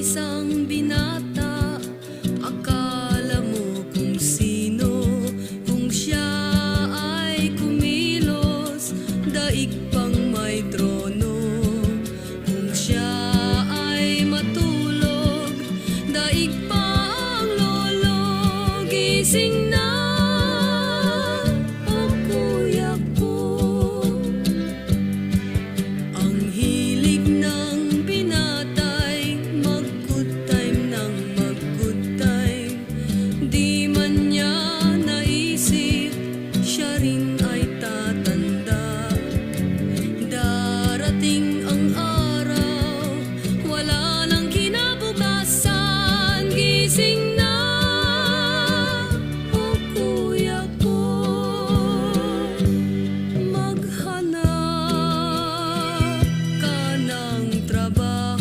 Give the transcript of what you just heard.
isang binata. Akala mo kung sino Kung siya ay kumilos Daig pang may trono. Kung siya ay matulog Daig pang lolog Gising na amazing